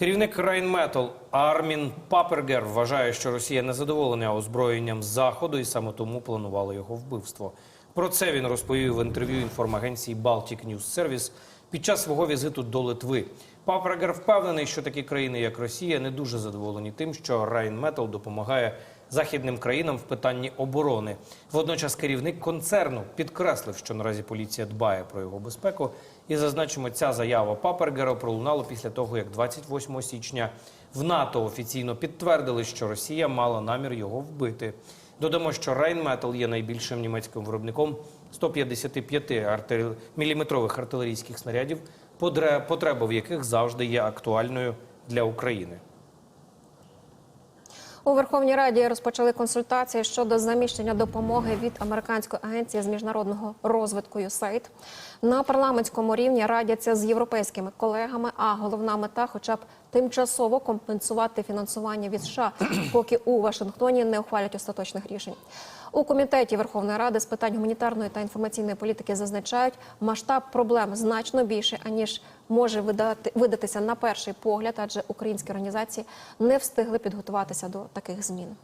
Керівник Райнметал Армін Папергер вважає, що Росія не задоволена озброєнням заходу і саме тому планувала його вбивство. Про це він розповів в інтерв'ю інформагенції Baltic News Service під час свого візиту до Литви. Папергер впевнений, що такі країни, як Росія, не дуже задоволені тим, що Райнметал допомагає західним країнам в питанні оборони. Водночас керівник концерну підкреслив, що наразі поліція дбає про його безпеку. І зазначимо, ця заява Папергера пролунала після того, як 28 січня в НАТО офіційно підтвердили, що Росія мала намір його вбити. Додамо, що Райнметал є найбільшим німецьким виробником 155 артил... міліметрових артилерійських снарядів, потреба в яких завжди є актуальною для України. У Верховній Раді розпочали консультації щодо заміщення допомоги від американської агенції з міжнародного розвитку USAID. На парламентському рівні радяться з європейськими колегами. А головна мета, хоча б тимчасово компенсувати фінансування від США, поки у Вашингтоні не ухвалять остаточних рішень. У комітеті Верховної Ради з питань гуманітарної та інформаційної політики зазначають, масштаб проблем значно більше аніж може видати видатися на перший погляд, адже українські організації не встигли підготуватися до таких змін.